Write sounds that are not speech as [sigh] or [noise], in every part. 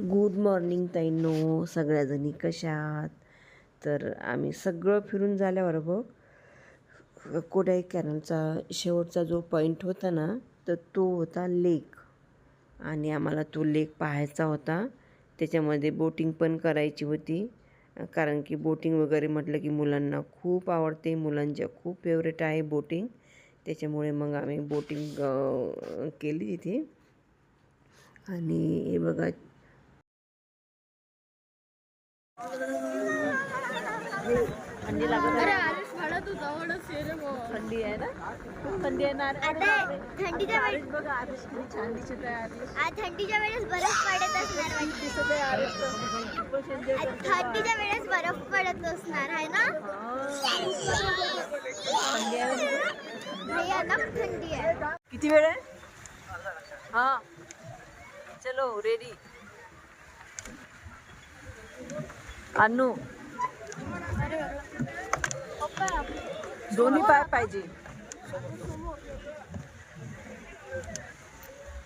Good morning ताईंनो. सगळ्याजणी कशा आहात? तर आम्ही सगळं फिरून झाल्यावर बघ कोडाई कॅनलचा? शेवटचा जो पॉईंट होता ना तर तो होता लेक आणि आम्हाला तो लेक पाहायचा होता. त्याच्यामध्ये बोटिंग पण करायची होती. कारण की बोटिंग वगैरे म्हटलं की मुलांना खूप आवडते. मुलांच्या खूप फेवरेट आहे बोटिंग त्याच्यामुळे मग आम्ही बोटिंग केली तिथे. आणि हे बघा थंडी लागत बुवा. थंडी आहे ना? खूप थंडी आहे. ना आता थंडीच्या वेळेस बघा किती छान दिसत आहे. थंडीच्या वेळेस बर्फ पडत असणार. दिसत आहे. थंडीच्या वेळेस बर्फ पडत असणार आहे ना? थंडी आहे ना? थंडी आहे. किती वेळ आहे? हा. चलो रेडी अन्नू दोन्ही पाय पाहिजे.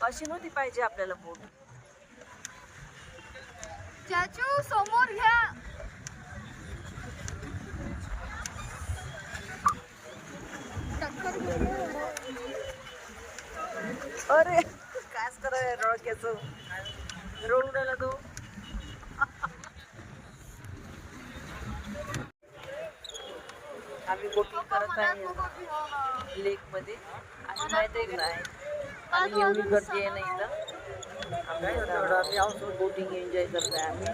अशी नव्हती पाहिजे आपल्याला बोट. चाचू समोर घ्या. अरे कायच कराय रळक्याचं रोड उडाला तो. आम्ही बोटिंग करत आहे लेकमध्ये. आणि माहीत आहे नाही आणि एवढी गर्दी आहे ना इथं. आम्ही बोटिंग एन्जॉय करत आहे आम्ही.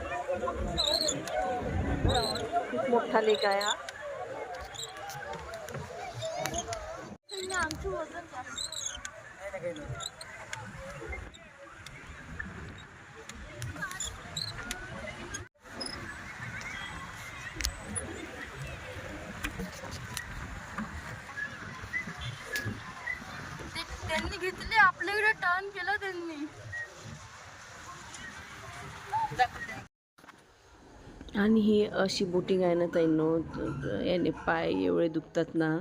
खूप मोठा लेक आहे हा. आमचं वजन जास्त ते- त्यांनी घेतले आपल्याकडे टर्न केलं त्यांनी. आणि ही अशी बोटिंग आहे ना ताईंनो याने पाय एवढे दुखतात ना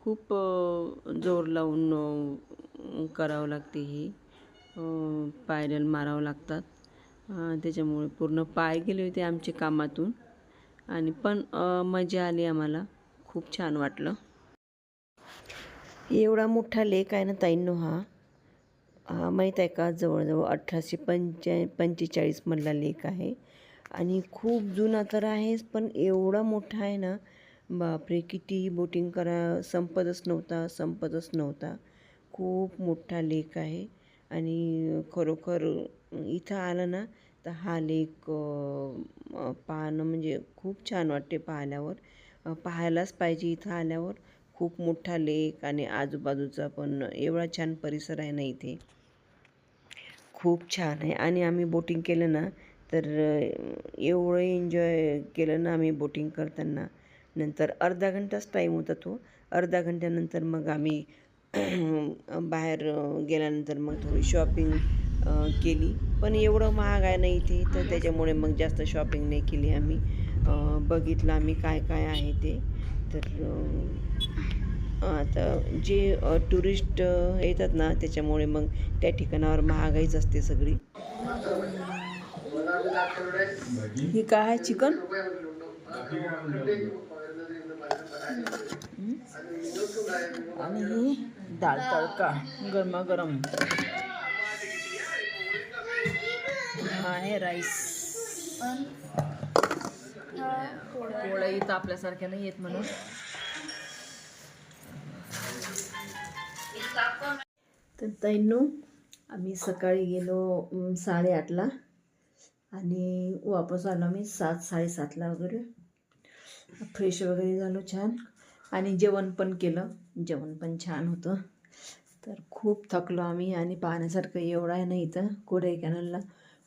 खूप जोर लावून करावं लागते ही. पायऱ्याला मारावं लागतात. त्याच्यामुळे पूर्ण पाय गेले होते आमचे कामातून. आणि पण मजा आली आम्हाला. खूप छान वाटलं. एवढा मोठा लेक आहे ना ताईंनो हा. हा माहीत आहे का? जवळजवळ अठराशे पंचा पंचेचाळीसमधला लेक आहे. आणि खूप जुना तर आहेच पण एवढा मोठा आहे ना बापरे! कितीही बोटिंग करा संपतच नव्हता संपतच नव्हता. खूप मोठा लेक आहे. आणि खरोखर इथं आलं ना तर हा लेक पाहणं म्हणजे खूप छान वाटते पाहिल्यावर. पाहायलाच पाहिजे इथं आल्यावर. खूप मोठा लेक आणि आजूबाजूचा पण एवढा छान परिसर आहे ना इथे. खूप छान आहे. आणि आम्ही बोटिंग केलं ना तर एवढं एन्जॉय केलं ना आम्ही बोटिंग करताना. नंतर अर्धा घंटाच टाईम होता तो. अर्धा घंट्यानंतर मग आम्ही बाहेर गेल्यानंतर मग थोडी शॉपिंग केली. पण एवढं महाग आहे ना इथे तर त्याच्यामुळे मग जास्त शॉपिंग नाही केली आम्ही. बघितलं आम्ही काय काय आहे ते. तर आता जे टुरिस्ट येतात ना त्याच्यामुळे मग त्या ठिकाणावर महागाईच असते सगळी. ही काय आहे चिकन? आणि ही डाळ तडका गरमागरम. हा आहे राईस पोळा इथं आपल्यासारख्या नाही येत म्हणून. तर ताईंनो आम्ही सकाळी गेलो साडेआठला. आणि वापस आलो आम्ही सात साडेसातला वगैरे. फ्रेश वगैरे झालो छान. आणि जेवण पण केलं. जेवण पण छान होतं. तर खूप थकलो आम्ही आणि पाहण्यासारखं एवढं आहे ना इथं कोडाईकॅनलला.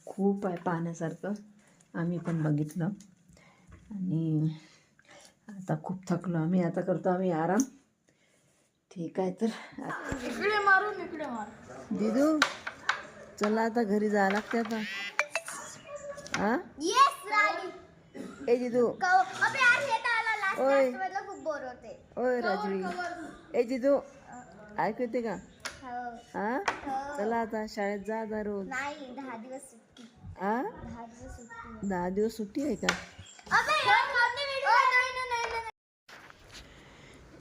खूप आहे पाहण्यासारखं. आम्ही पण बघितलं. आणि आता खूप थकलो आम्ही. आता करतो आम्ही आराम. ठीक आहे तर इकडे मारून इकडे मार. दिदू चला आता घरी जावं लागते आता. हा? येस राणी ए दिदू. अबे यार हे तर आला लास्ट ओय. लास्ट मधलं खूप बोर होते. ओय राजवी. ए दिदू. ऐकू येते का? हो. हा? चला आता शाळेत जा रोज. नाही दहा दिवस सुट्टी. आ दहा दिवस सुट्टी. दहा दिवस सुट्टी आहे का? अबे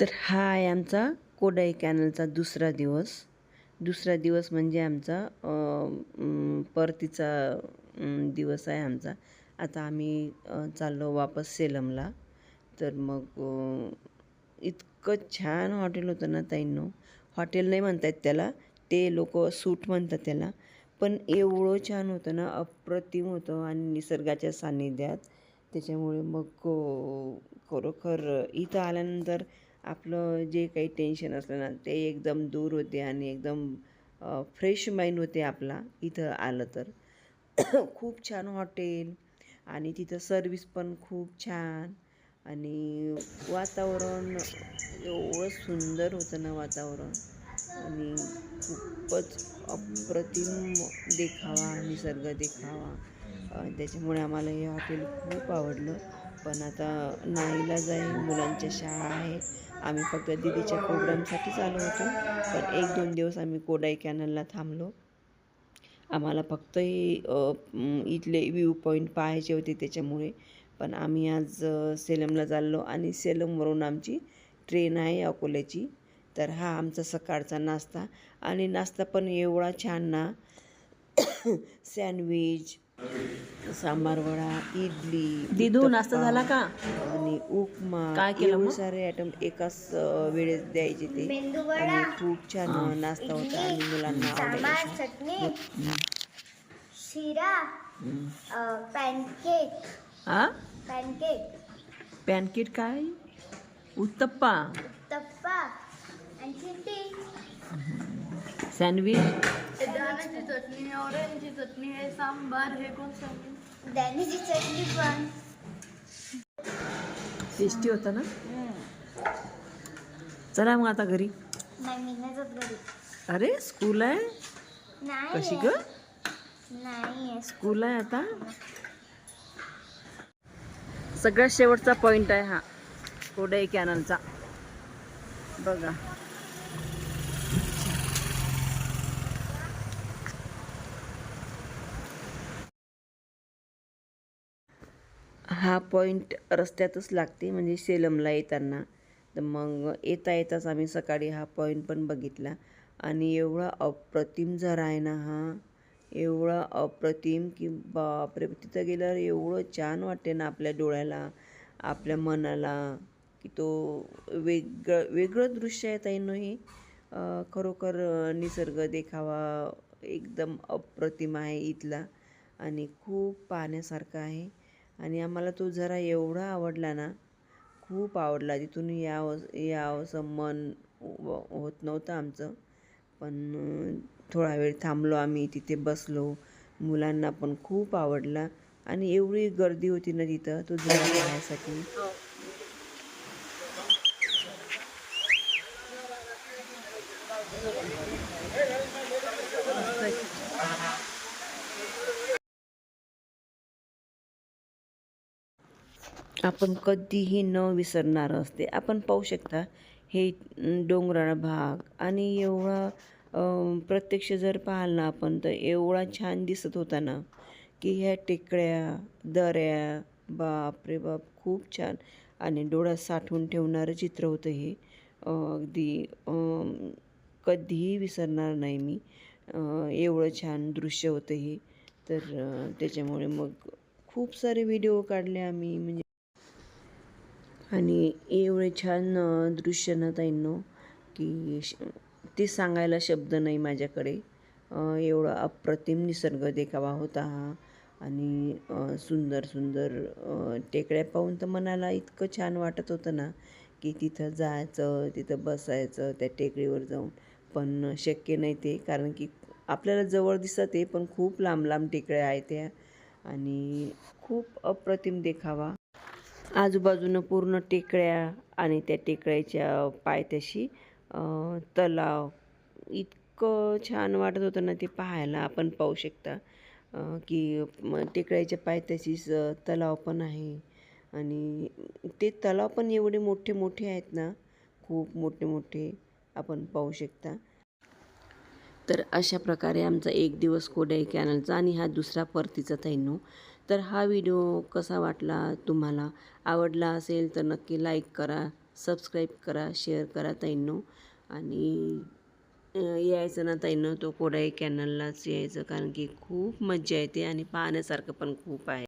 तर हा आहे आमचा कोडाई कॅनलचा दुसरा दिवस. दुसरा दिवस म्हणजे आमचा परतीचा दिवस आहे आमचा. आता आम्ही चाललो वापस सेलमला. तर मग इतकं छान हॉटेल होतं ना ताईंनो. हॉटेल नाही म्हणतात त्याला. ते लोक सूट म्हणतात त्याला. पण एवढं छान होतं ना अप्रतिम होतं आणि निसर्गाच्या सान्निध्यात. त्याच्यामुळे मग खरोखर इथं आल्यानंतर आपलं जे काही टेन्शन असलं ना ते एकदम दूर होते आणि एकदम फ्रेश माइंड होते आपला इथं आलं तर. [coughs] खूप छान हॉटेल आणि तिथं सर्विस पण खूप छान आणि वातावरण एवढं सुंदर होतं ना वातावरण आणि खूपच अप्रतिम देखावा निसर्ग देखावा. त्याच्यामुळे आम्हाला हे हॉटेल खूप आवडलं. पण आता नाईला जाईल मुलांच्या शाळा आहेत. आम्ही फक्त दीदीच्या प्रोग्रामसाठीच आलो होतो. पण एक दोन दिवस आम्ही कोडाई कॅनलला थांबलो. आम्हाला फक्त इथले व्ह्यू पॉईंट पाहायचे होते त्याच्यामुळे. पण आम्ही आज सेलमला चाललो आणि सेलमवरून आमची ट्रेन आहे अकोल्याची. तर हा आमचा सकाळचा नाश्ता. आणि नाश्ता पण एवढा छान ना. [coughs] सँडविच सांबार वडा इडली दिदू नाश्ता झाला का? आणि उपमा. काय केलं एवढे? सारे आयटम एकाच अ, वेळेस द्यायचे ते. मेंदू वडा. आणि खूप छान नाश्ता होता आणि मुलांना सांबार आवडायचा चटणी शिरा पॅनकेक. हा पॅनकेक. पॅनकेट काय? उत्तप्पा. उत्तप्पा. आणि चिट्टी सँडविच दाण्याची चटणी ऑरेंजची चटणी आहे सांबार हे कोण सांगेल? दाण्याची चटणी पण. टेस्टी होता ना? चला मग आता घरी. नाही निघायचं घरी. अरे स्कूल आहे? नाही कशी ग? नाही आहे. स्कूल आहे आता? सगळ्यात शेवटचा पॉइंट आहे हा. कोडाई कॅनलचा बघा. हा पॉईंट रस्त्यातच लागते म्हणजे सेलमला येताना. तर मग येता येताच आम्ही सकाळी हा पॉईंट पण बघितला. आणि एवढा अप्रतिम झरा आहे ना हा एवढा अप्रतिम की बापरे तिथं गेल्यावर एवढं छान वाटते ना आपल्या डोळ्याला आपल्या मनाला की तो वेगळं वेगळं दृश्य आहे ताईनो हे. खरोखर निसर्ग देखावा एकदम अप्रतिम आहे इथला. आणि खूप पाहण्यासारखं आहे. आणि आम्हाला तो जरा एवढा आवडला ना खूप आवडला. तिथून यावं यावं असं मन होत नव्हतं आमचं. पण थोडा वेळ थांबलो आम्ही तिथे बसलो. मुलांना पण खूप आवडला. आणि एवढी गर्दी होती ना तिथं तो झरा पाहण्यासाठी हो. आपण कधीही न विसरणारं असते. आपण पाहू शकता हे डोंगराळ भाग आणि एवढा प्रत्यक्ष जर पाहाल ना आपण तर एवढा छान दिसत होता ना की ह्या टेकड्या दऱ्या बाप रे बाप खूप छान. आणि डोळ्यात साठवून ठेवणारं चित्र होतं हे. अगदी कधीही विसरणार नाही मी. एवढं छान दृश्य होतं हे. तर त्याच्यामुळे मग खूप सारे व्हिडिओ काढले आम्ही म्हणजे आणि एवढे छान दृश्य ना ताईंनो की श ते सांगायला शब्द नाही माझ्याकडे. एवढा अप्रतिम निसर्ग देखावा होता हा. आणि सुंदर सुंदर टेकड्या पाहून तर मनाला इतकं छान वाटत होतं ना की तिथं जायचं तिथं बसायचं त्या टेकडीवर जाऊन. पण शक्य नाही ते कारण की आपल्याला जवळ दिसत आहे पण खूप लांब लांब टेकड्या आहेत त्या. आणि खूप अप्रतिम देखावा. आजूबाजूनं पूर्ण टेकड्या आणि त्या टेकड्याच्या पायथ्याशी तलाव. इतकं छान वाटत होतं ना ते पाहायला. आपण पाहू शकता की टेकड्याच्या पायथ्याशीच तलाव पण आहे. आणि ते तलाव पण एवढे मोठे मोठे आहेत ना खूप मोठे मोठे आपण पाहू शकता. तर अशा प्रकारे आमचा एक दिवस कोडाई कॅनलचा आणि हा दुसरा परतीचा थैनू तर हा व्हिडिओ कसा वाटला तुम्हाला आवडला असेल तर नक्की लाईक करा सबस्क्राईब करा शेअर करा ताईंनो. आणि यायचं ना ताईंनो तो कोडाई कॅनललाच यायचं कारण की खूप मज्जा येते आणि पाहण्यासारखं पण खूप आहे.